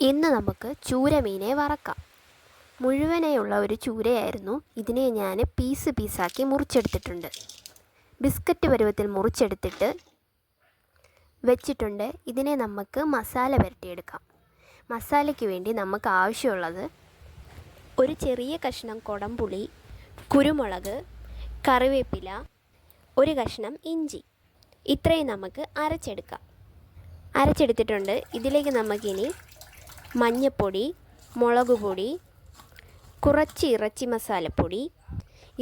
ഇന്ന് നമുക്ക് ചൂരമീനെ വറക്കാം. മുഴുവനെയുള്ള ഒരു ചൂരയായിരുന്നു. ഇതിനെ ഞാൻ പീസ് പീസാക്കി മുറിച്ചെടുത്തിട്ടുണ്ട്. ബിസ്ക്കറ്റ് പരുവത്തിൽ മുറിച്ചെടുത്തിട്ട് വെച്ചിട്ടുണ്ട്. ഇതിനെ നമുക്ക് മസാല പുരട്ടിയെടുക്കാം. മസാലയ്ക്ക് വേണ്ടി നമുക്ക് ആവശ്യമുള്ളത് ഒരു ചെറിയ കഷ്ണം കുടംപുളി കുരുമുളക് കറിവേപ്പില ഒരു കഷ്ണം ഇഞ്ചി. ഇത്രയും നമുക്ക് അരച്ചെടുക്കാം. അരച്ചെടുത്തിട്ടുണ്ട്. ഇതിലേക്ക് നമുക്കിനി മഞ്ഞൾപ്പൊടി മുളക് പൊടി കുറച്ച് ഇറച്ചി മസാലപ്പൊടി.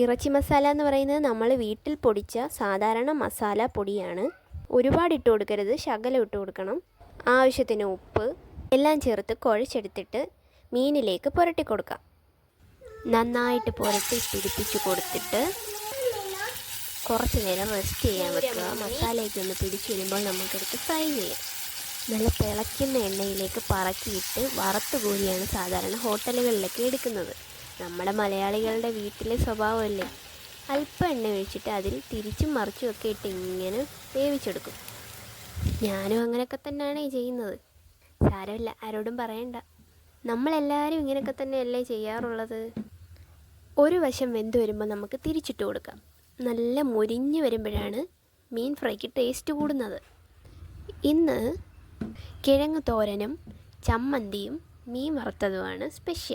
ഇറച്ചി മസാല എന്ന് പറയുന്നത് നമ്മൾ വീട്ടിൽ പൊടിച്ച സാധാരണ മസാല പൊടിയാണ്. ഒരുപാട് ഇട്ട് കൊടുക്കരുത് ശകലം ഇട്ട് കൊടുക്കണം. ആവശ്യത്തിന് ഉപ്പ് എല്ലാം ചേർത്ത് കുഴച്ചെടുത്തിട്ട് മീനിലേക്ക് പുരട്ടി കൊടുക്കാം. നന്നായിട്ട് പുരട്ടി പിടിപ്പിച്ച് കൊടുത്തിട്ട് കുറച്ച് നേരം റെസ്റ്റ് ചെയ്യാൻ വെക്കുക. മസാലയൊക്കെ ഒന്ന് പിടിച്ച് വരുമ്പോൾ നമുക്കെടുത്ത് ഫ്രൈ ചെയ്യാം. നല്ല തിളയ്ക്കുന്ന എണ്ണയിലേക്ക് പറക്കിയിട്ട് വറുത്ത് കോരിയാണ് സാധാരണ ഹോട്ടലുകളിലൊക്കെ എടുക്കുന്നത്. നമ്മുടെ മലയാളികളുടെ വീട്ടിലെ സ്വഭാവമല്ലേ? അല്പം എണ്ണ ഒഴിച്ചിട്ട് അതിൽ തിരിച്ചും മറിച്ചും ഒക്കെ ഇട്ട് ഇങ്ങനെ വേവിച്ചെടുക്കും. ഞാനും അങ്ങനെയൊക്കെ തന്നെയാണ് ചെയ്യുന്നത്. സാരമില്ല ആരോടും പറയണ്ട. നമ്മളെല്ലാവരും ഇങ്ങനെയൊക്കെ തന്നെയല്ലേ ചെയ്യാറുള്ളത്? ഒരു വശം വെന്ത് വരുമ്പോൾ നമുക്ക് തിരിച്ചിട്ട് കൊടുക്കാം. നല്ല മുരിഞ്ഞ് വരുമ്പോഴാണ് മീൻ ഫ്രൈക്ക് ടേസ്റ്റ് കൂടുന്നത്. ഇന്ന് കിഴങ്ങ് തോരനും ചമ്മന്തിയും മീൻ വറുത്തതുമാണ് സ്പെഷ്യൽ